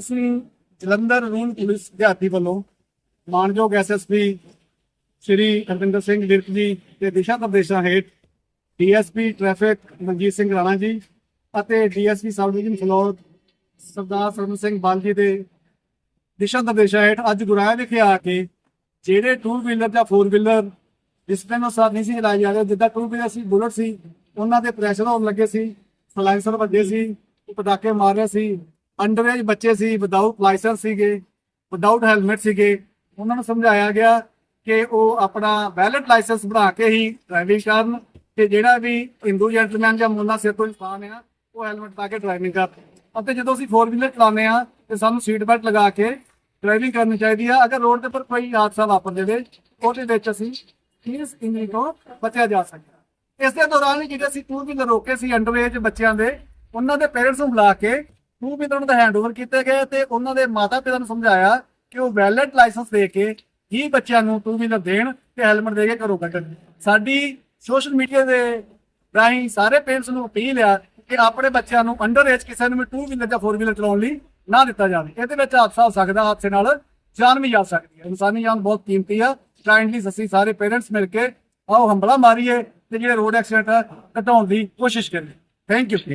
ਅਸੀਂ Jalandhar rule police ਦਿਹਾਤੀ ਵੱਲੋਂ ਮਾਨਯੋਗ ਐਸਐਸਪੀ ਸ਼੍ਰੀ ਹਰਵਿੰਦਰ ਸਿੰਘ ਵਿਰਕ ਜੀ ਦੇ ਦਿਸ਼ਾ ਨਿਰਦੇਸ਼ਾਂ ਹੇਠ ਡੀਐਸਪੀ ਟ੍ਰੈਫਿਕ ਮਨਜੀਤ ਸਿੰਘ ਰਾਣਾ ਜੀ ਅਤੇ DSP sub division Phillaur Sardar Sarwan Singh Bal ji ਦੇ ਦਿਸ਼ਾ ਨਿਰਦੇਸ਼ਾਂ ਹੇਠ ਅੱਜ ਗੁਰਾਇਆ ਵਿਖੇ ਆ ਕੇ ਜਿਹੜੇ ਟੂ ਵੀਲਰ ਜਾਂ ਫੋਰ ਵੀਲਰ ਡਿਸਪਲਿਨ ਅਨੁਸਾਰ ਨਹੀਂ ਸੀ ਚਲਾਏ ਜਾ ਰਹੇ ਜਿੱਦਾਂ ਟੂ ਵੀਲਰ ਸੀ, ਬੁਲਟ ਸੀ, ਉਹਨਾਂ ਦੇ ਪ੍ਰੈਸ਼ਰ ਹੋਣ ਲੱਗੇ ਸੀ ਸਲਾਈਸਰ ਵੱਜੇ ਸੀ ਪਟਾਕੇ ਮਾਰ ਰਹੇ ਸੀ ਅੰਡਰਏਜ ਬੱਚੇ ਸੀ ਵਿਦਆਊਟ ਲਾਇਸੈਂਸ ਸੀਗੇ ਵਿਦਆਊਟ ਹੈਲਮਟ ਸੀਗੇ, ਉਹਨਾਂ ਨੂੰ ਸਮਝਾਇਆ ਗਿਆ ਕਿ ਉਹ ਆਪਣਾ ਵੈਲਿਡ ਲਾਇਸੈਂਸ ਬਣਾ ਕੇ ਹੀ ਡਰਾਈਵਿੰਗ ਕਰਨ ਤੇ ਜਿਹੜਾ ਵੀ ਹਿੰਦੂ ਜੈਂਟਲਮੈਨ ਜਾਂ ਮੁੰਨਾ ਸਿਰ ਤੋਂ ਇਨਸਾਨ ਆ, ਉਹ ਹੈਲਮਟ ਪਾ ਕੇ ਡਰਾਈਵਿੰਗ ਕਰ। ਅਤੇ ਜਦੋਂ ਅਸੀਂ ਫੋਰ ਵੀਲਰ ਚਲਾਉਂਦੇ ਆ, ਤੇ ਸਾਨੂੰ ਸੀਟ ਬੈਲਟ ਲਗਾ ਕੇ ਡਰਾਈਵਿੰਗ ਕਰਨੀ ਚਾਹੀਦੀ ਆ। ਅਗਰ ਰੋਡ ਦੇ ਉੱਪਰ ਕੋਈ ਹਾਦਸਾ ਵਾਪਰ ਜਾਵੇ, ਉਹਦੇ ਵਿੱਚ ਅਸੀਂ ਇਸ ਇੰਜਰੀ ਤੋਂ ਬਚਿਆ ਜਾ ਸਕਦਾ। ਇਸ ਦੇ ਦੌਰਾਨ ਹੀ ਜਿਹੜੇ ਅਸੀਂ ਟੂ ਵੀਲਰ ਰੋਕੇ ਸੀ ਅੰਡਰ ਬੱਚਿਆਂ ਦੇ, ਉਹਨਾਂ ਦੇ ਪੇਰੈਂਟਸ ਨੂੰ ਬੁਲਾ ਕੇ ਟੂ ਵੀਲਰ ਨੂੰ ਹੈਂਡਓਵਰ ਕੀਤੇ ਗਏ ਤੇ ਉਹਨਾਂ ਦੇ ਮਾਤਾ ਪਿਤਾ ਨੂੰ ਸਮਝਾਇਆ ਕਿ ਉਹ ਵੈਲਟ ਲਾਇਸੈਂਸ ਦੇ ਕੇ ਹੀ ਬੱਚਿਆਂ ਨੂੰ ਟੂ ਵੀਲਰ ਦੇਣ ਤੇ ਹੈਲਮਟ ਦੇ ਕੇ ਘਰੋਂ ਕੱਢਣ। ਸਾਡੀ ਸੋਸ਼ਲ ਮੀਡੀਆ ਦੇ ਰਾਹੀਂ ਸਾਰੇ ਪੇਰੈਂਟਸ ਨੂੰ ਅਪੀਲ ਆ ਕਿ ਆਪਣੇ ਬੱਚਿਆਂ ਨੂੰ ਅੰਡਰ ਏਜ ਕਿਸੇ ਨੂੰ ਵੀ ਟੂ ਵੀਲਰ ਜਾਂ ਫੋਰ ਵੀਲਰ ਚਲਾਉਣ ਲਈ ਨਾ ਦਿੱਤਾ ਜਾਵੇ। ਇਹਦੇ ਵਿੱਚ ਹਾਦਸਾ ਹੋ ਸਕਦਾ, ਹਾਦਸੇ ਨਾਲ ਜਾਨ ਵੀ ਜਾ ਸਕਦੀ ਹੈ। ਇਨਸਾਨੀ ਜਾਨ ਬਹੁਤ ਕੀਮਤੀ ਆ। ਕਾਈਂਡਲੀ ਅਸੀਂ ਸਾਰੇ ਪੇਰੈਂਟਸ ਮਿਲ ਕੇ ਆਓ, ਹੰਬਲਾ ਮਾਰੀਏ ਤੇ ਜਿਹੜੇ ਰੋਡ ਐਕਸੀਡੈਂਟ ਘਟਾਉਣ ਦੀ ਕੋਸ਼ਿਸ਼ ਕਰੀਏ। Thank you